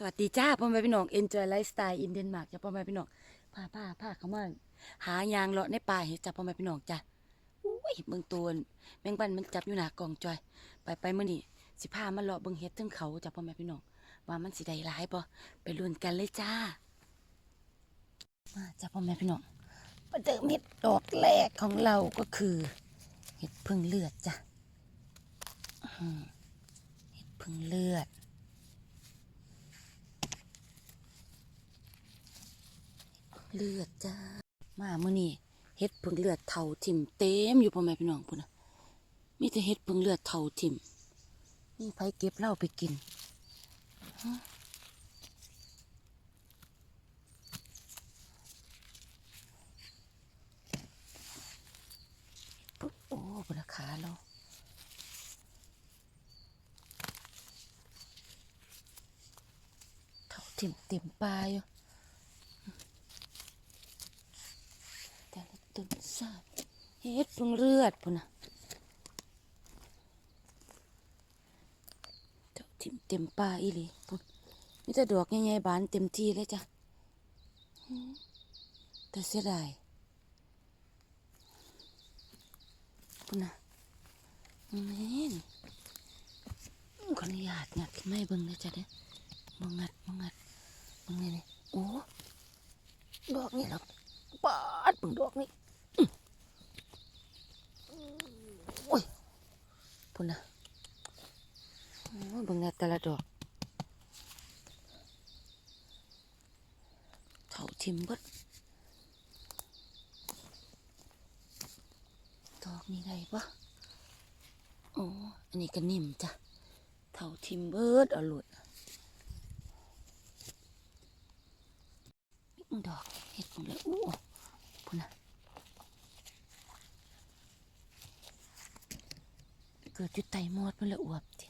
สวัสดีจ้าพ่อแม่พี่น้อง Enjoy Lifestyle in Denmark จ้าพ่อแม่พี่น้องพาพาพาเขามาหายางเลาะในป่าเห็ดจ้าพ่อแม่พี่น้องจ้าอุ้ยเบิ่งตัวแมงบันมันจับอยู่หนากองจอย ไปไปเมื้อนี้สิพามาเลาะเบิ่งเห็ดทั้งเขาจ้าพ่อแม่พี่น้องว่ามันสิได้หลายบ่ไปลุ้นกันเลยจ้ามาจ้าพ่อแม่พี่น้องประเดิมเห็ดดอกแรกของเราก็คือ เห็ดพึ่งเลือดจ้ะเห็ดพึ่งเลือด เลือดจ้า มาเมื้อนี้เฮ็ดเพิ่งเลือดเท่าทิ่มเต็มอยู่พ่อแม่พี่น้องพุ่นน่ะมีแต่เฮ็ดเพิ่งเลือดเท่าทิ่มมีไผเก็บเหล้าไปกินฮะปุ๊บโอ้บราคาเราเท่าทิ่มเต็มปลาอยู่ แต่ละต้นซาด เฮ็ดพิ่งเลือดพุ่นนะเจ้าทิมเต็มป่าอีหลีพุ่นมีแต่ดอกใหญ่ๆบานเต็มที่เลยจ้ะแต่เสียดายพุ่นนะนี่นขออนุญาตงัดไม่เบิ่งเลยจ้ะเด้อบ่งัดบ่งัดเบิ่งนี่นี่โอ้ดอกนี่แล้วปาดเบิ่งดอกนี่อื้อโอ้ย พุ่นนะโอ้ยเบิ่งแต่ละดอกเท่าทิมเบิดดอกนี้ได้ปะโอ้อันนี้ก็นิ่มจ้ะเท่าทิมเบิดเอาหลุดดอกเห็ดพุ่นเลยโอ้พุ่นนะ เกิดจุดไตมอดมันละอวบจิ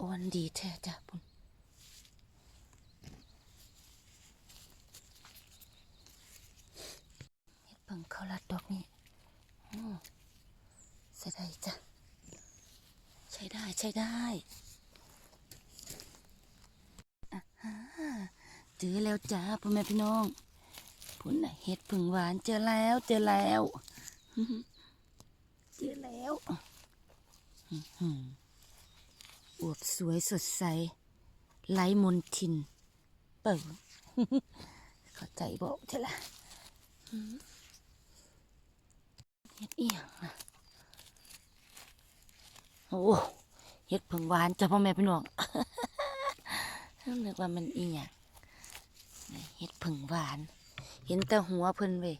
อ่อนดีแท้จ้ะพุ่นเฮ็ดเบิ่งเขาลัดดอกนี่โอ้ใช้ได้จ้ะ ใช้ได้ใช้ได้อ่าฮะเจอแล้วจ้าพ่อแม่พี่น้องพุ่นน่ะเห็ดผึ่งหวานเจอแล้วเจอแล้ว เจอแล้ว อวบสวยสดใสไร้มนทิน เปิดเข้าใจบอกใช่ละหืมเห็ดเอียงนะโอ้เห็ดผึ่งหวานจ้ะพ่อแม่พี่น้องนึกว่ามันอีหยังเห็ดผึ่งหวาน เห็นแต่หัวเพิ่นเว้ย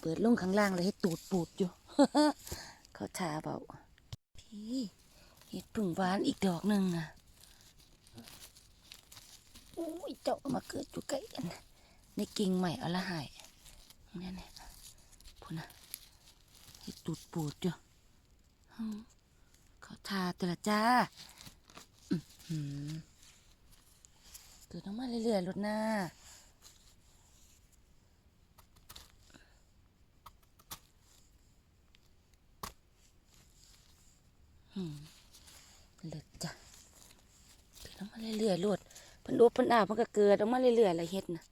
เปิดลงข้างล่างเลยให้ตูดปูดอยู่ เขาชาเบาพี่เห็ดผึ่งหวานอีกดอกหนึ่งอะโอ้ยเจ้ามาเกิดอยู่ใกล้กันในกิ่งใหม่เอาละหายนี่นี่พูดนะเห็ดตูดปูดอยู่เขาทาตัวละจ้าอื้อหือเกิดออกมาเรื่อยๆรถหน้า เลือดจ้ะเกิดออกมาเรื่อยๆรวดพันรูปพันอาบมันก็เกิดออกมาเรื่อยๆอะไรเฮ็ดนะ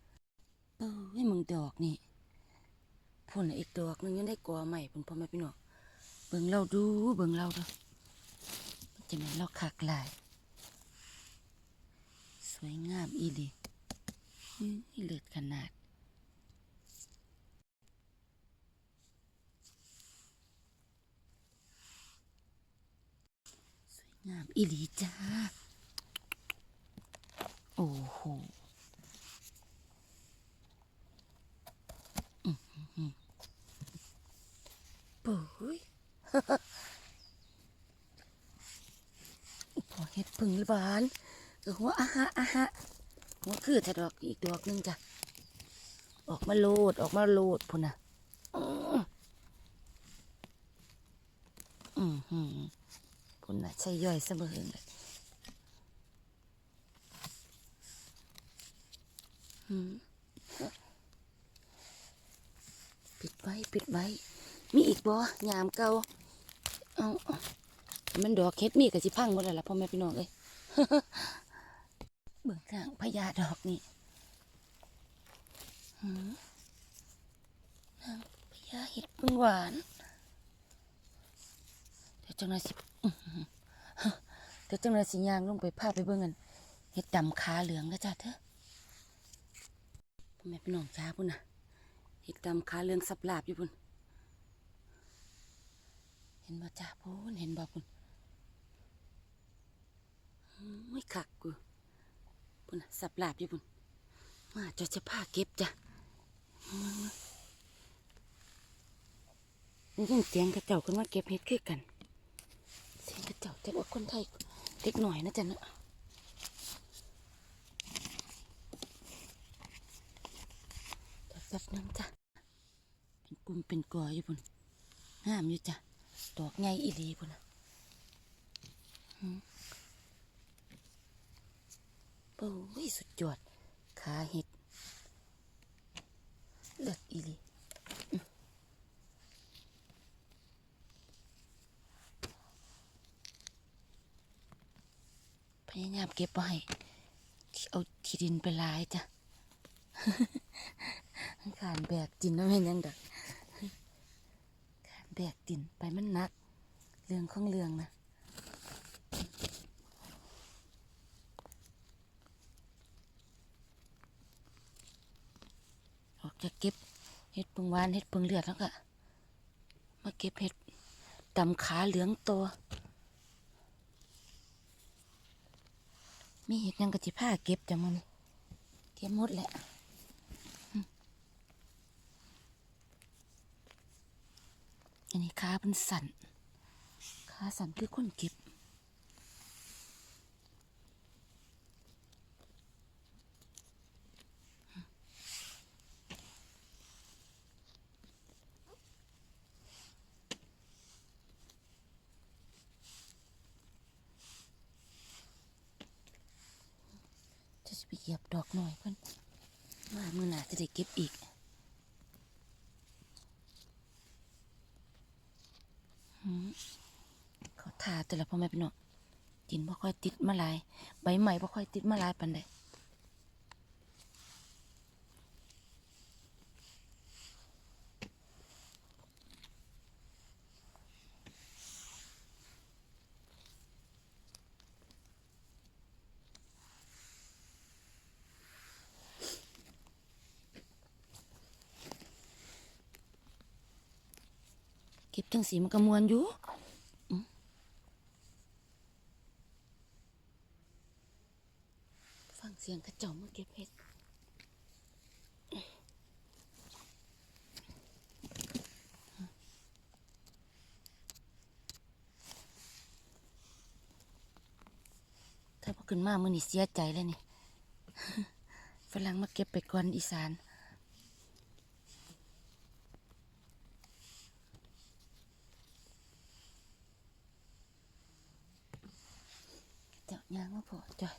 เออให้มึงดอกนี่พุ่นอีกดอกหนึงยังได้กอใหม่พุ่นพ่อแม่พี่น้องเบิ่งเราดูเบิ่งเราดูมันจะแม่นเราคักลาย สวยงามอีหลีเลือดขนาด สวย งามอีหลีจ้า โอ้โหปุ้ยพอเห็ดผึ่งหวานก็หัวอาฮะอาฮะหัวคือถ้าดอกอีกดอกหนึงจ้ะ ออกมาโลดออกมาโลดพุ่นน่ะอื้ออือหือ พุ่นน่ะ ใช่ย่อยเสมอเลยปิดไว้ ปิดไว้ มีอีกบ่ยามเก่าเอาเอามันดอกเฮ็ดมีกับสิพังหมดแล้วล่ะพ่อแม่พี่น้องเอ้ยเบิ่งทางพญาดอกนี่นางพญาเห็ดพึ่งหวาน เดี๋ยวจังเลยสิ เดี๋ยวจังเลยสิยางลงไปพาไปเบิ่งกันเห็ดดำขาเหลืองนะจ้าเถอพ่อแม่พี่น้องจ้าพุ่นน่ะเห็ดดำขาเหลืองสับลาบอยู่พุ่นเห็นบ่จ้าพุ่นเห็นบ่พุ่นไม่คักกูพุ่นน่ะสับลาบอยู่พุ่นมาจะจะพาเก็บจ้ะนี่ยินเสียงกระเจ้ากันว่าเก็บเห็ดคือกัน เสียงกระจ้าแต่ว่าคนไทยเล็กหน่อยนะจ๊ะเนาะแป๊บนึงจ้ะเป็นกลุ่มเป็นกออยู่พุ่นงามอยู่จ้ะดอกใหญ่อีหลีพุ่นนะโอ้ยสุดยอดขาเห็ดเลือดอีหลีอืม พยายามเก็บไว้เอาที่ดินไปลายจ้ะขานแบกดินแล้วเป็นยังดักขานแบกดินไปมันนัก เรื่องของเรื่องนะออกจะเก็บเห็ดเพึงวานเห็ดเพึงเลือดแล้วก็มาเก็บเห็ดดำขาเหลืองตัว มีเห็ดยังกะจิผ้าเก็บจ้ะมันเก็บหมดแหละอันนี้ขาเป็นสันขาสันคือคนเก็บ เหยียบดอกหน่อยเพื่อนว่ามือหนาจะได้เก็บอีกเขาทาแต่ละพ่อแม่พี่น้องดินบ่ค่อยติดมาลาย ใบใหม่บ่ค่อยติดมาลายปันใด เก็บจังสีมันก็มวนอยู่ฟังเสียงกระจ้ามาเก็บเห็ดถ้าพอขึ้นมามือนี่เสียใจเลยนี่ฝรั่งมาเก็บไปก่อนอีสาน เจ้าย่างมาพอจ้อย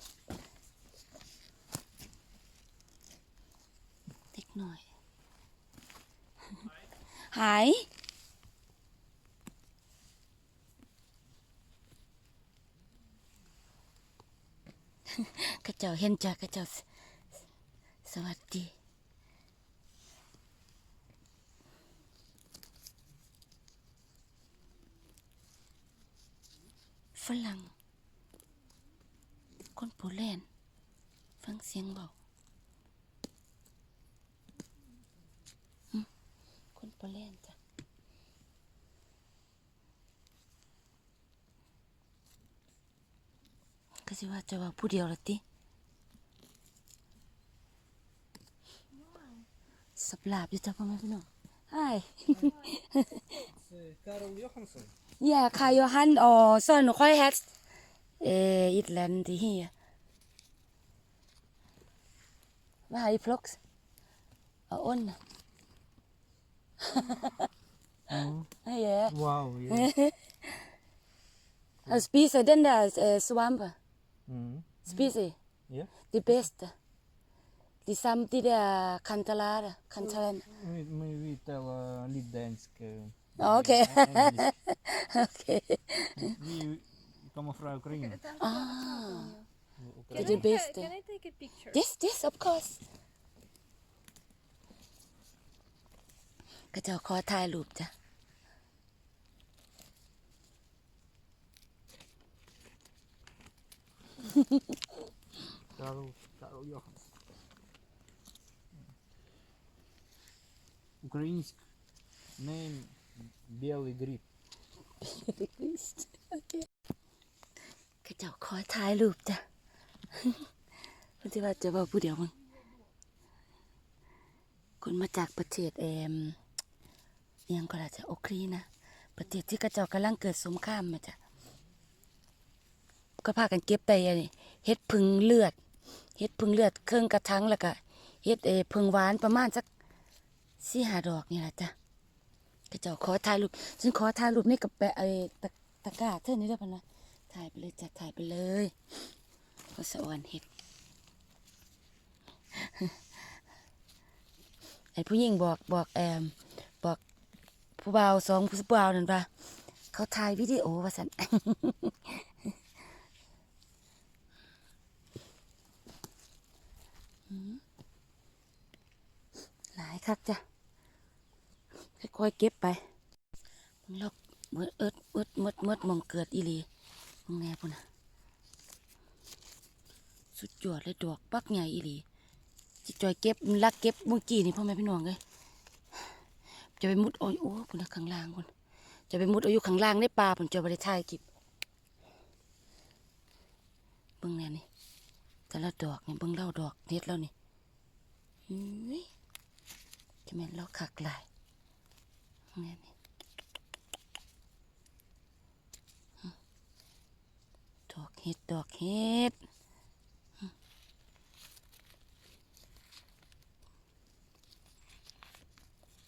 เด็กหน่อย หาย ข้าเจ้าเห็นจ้ะข้าเจ้าสวัสดีฝรั่งคนโปแลนด์ฟังเสียงเบาหึคนโปแลนด์จ้ะ ก็สิว่าจะว่าผู้เดียวละติสับลาบอยู่จ้ะพ่อแม่พี่น้อง Hi Karol Johansson. Yeah, Kai Johan og Søren Røghat øh, et eller andet det her. Hvad har I plukt? Og under? ja. Wow. Ja. Og spiser den der øh, svampe. Mm. Spiser spise Yeah. det bedste. The de der kantalater, cantaloupe, Vi, vi taler lidt dansk. Okay. okay. Vi kommer fra Ukraine. Ah. Det er det bedste. Can I take a picture? Yes, yes, of course. ก็จะขอถ่ายรูปจ้ะ Taruh, taruh Johan. Украинский name Белый гриб. ก็จะขอถ่ายรูปจ้ะ เพื่อที่ว่าจะบอกผู้เดียวมึงคนมาจากประเทศเอมอิหยังก็อาจจะโอครีนะ ประเทศที่กระเจอกกำลังเกิดสงครามมาจ้ะ ก็พากันเก็บไปอันนี้เฮ็ดพึ่งเลือดเฮ็ดพึ่งเลือดเครื่องกระทังแล้วก็เฮ็ดเอพึ่งหวานประมาณสักสี่หาดอกนี่แหละจ้ะก็เจ้าขอถ่ายรูปฉันขอถ่ายรูปนี่กับแปะไอ้ตะตะกร้าเท่านี้ได้ปะนะถ่ายไปเลยจ้ะถ่ายไปเลยก็สะออนเฮ็ดไอ้ผู้หญิงบอกบอกแอมบอกผู้บ่าวสองผู้บ่าวนั่นว่าเขาถ่ายวิดีโอว่าสัน หลาย คักจ้ะค่อยๆเก็บไปมึงลอกมืดเอิดมืดมืดมืดมองเกิดอีหลีมึงแน่พุ่นนะสุดยอดเลยดอกปักใหญ่อีหลีจิจอยเก็บลักเก็บเมื่อกี้นี่พ่อแม่พี่น้องเลยจะไปมุดโอ้ยโอ้พุ่นนะข้างล่างพุ่นจะไปมุดเอาอยู่ข้างล่างในป่าพุ่นจะไปได้ถ่ายคลิปเบิ่งแน่นี่แต่ละดอกนี่เบิ่งเล่าดอกเน็ดแล้วนี่ จะแม่นลอกคักหลายแม่นี่ดอกเห็ดดอกเห็ด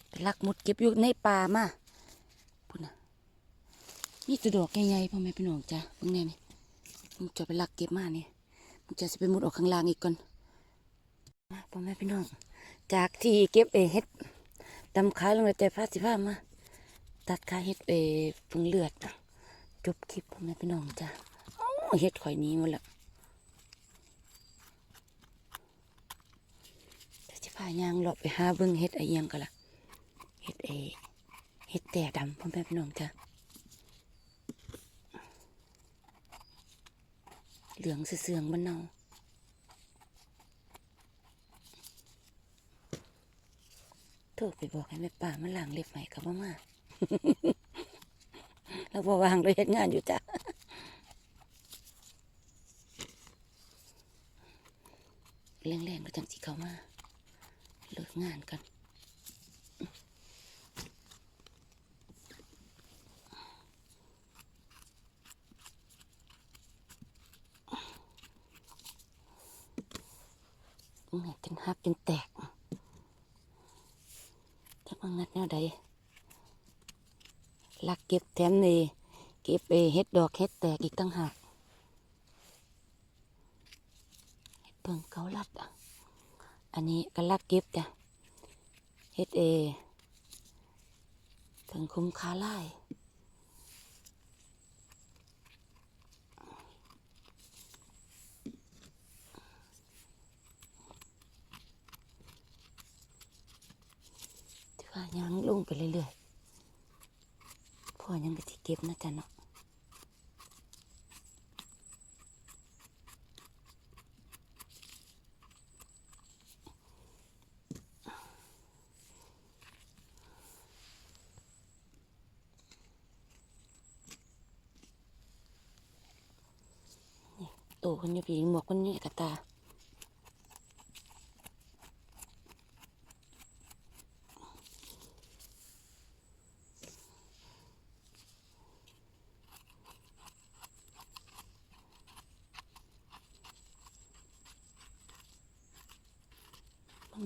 ไปลักมุดเก็บอยู่ในป่ามาพุ่นน่ะนี่จะดอกใหญ่ๆพ่อแม่พี่น้องจ้ะเพิ่งแน่นี่มึงจะไปลักเก็บมาเนี่ยมึงจะสิไปมุดออกข้างล่างอีกก่อนมาพ่อแม่พี่น้อง จากที่เก็บเอเฮ็ดดำขายลงในแต่พาสิพามา ตัดขายเฮ็ดเอพึ่งเลือดจบคลิปพ่อแม่พี่น้องจ้ะอ้าเฮ็ดข่อยนี้หมดละแต่สิพายางหลบไปหาเบิ่งเฮ็ดไอเอียงกันละเฮ็ดเอเฮ็ดแต่ดำพ่อแม่พี่น้องจ้ะเหลืองเสื่องบ้านเนา โทรไปบอกให้แม่ป่ามาล้างเล็บใหม่กับมามาเราบอวางเราเฮ็ดงานอยู่จ้ะแรงๆก็จังสิเขามาเลิกงานกันแม่จนหักจนแตกจะมางัดแนวใดลัก เก็บแถมนี่เก็บเอเฮ็ดดอกเฮ็ดแตกอีกตั้งหากเฮ็ดเพิ่งเขาลัดอะอันนี้ก็ลักเก็บจ้ะเฮ็ดเอถึงคุ้มค่าไล่ถือว่ายังลงไปเรื่อย อยังไปที่เก็บนะจ๊ะเนาะโตคนอยู่ผีหมวกคนนี้กระตา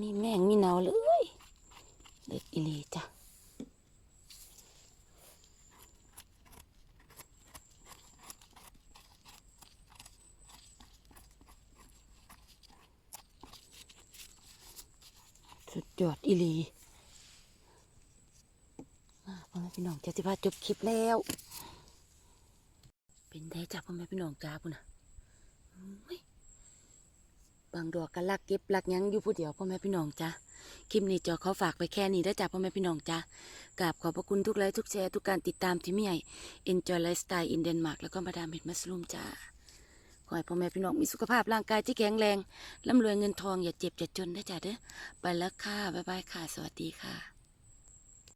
มีแมงมีเนาเลยเด็กอีลีจ้ะสุดยอดอีลีมาพ่อแม่พี่น้องจะสิพาจบคลิปแล้ว เป็นได้จ้าพ่อแม่พี่น้องจ้าปุ่นะอุ้ย บางดอกก็ลักเก็บลักยังอยู่ผู้เดียวพ่อแม่พี่น้องจ้ะคลิปนี้จอเขาฝากไปแค่นี้ได้จ้ะพ่อแม่พี่น้องจ้ะกราบขอบพระคุณทุกไลค์ทุกแชร์ทุกการติดตามที่มีให้ Enjoy Lifestyle in Denmark แล้วก็มาดามเห็ดมัสลุมจ้าขอให้พ่อแม่พี่น้องมีสุขภาพร่างกายที่แข็งแรงร่ำรวยเงินทองอย่าเจ็บอย่าจนได้จ้ะเด้อไปแล้วค่ะบ๊ายบายค่ะ สวัสดีค่ะ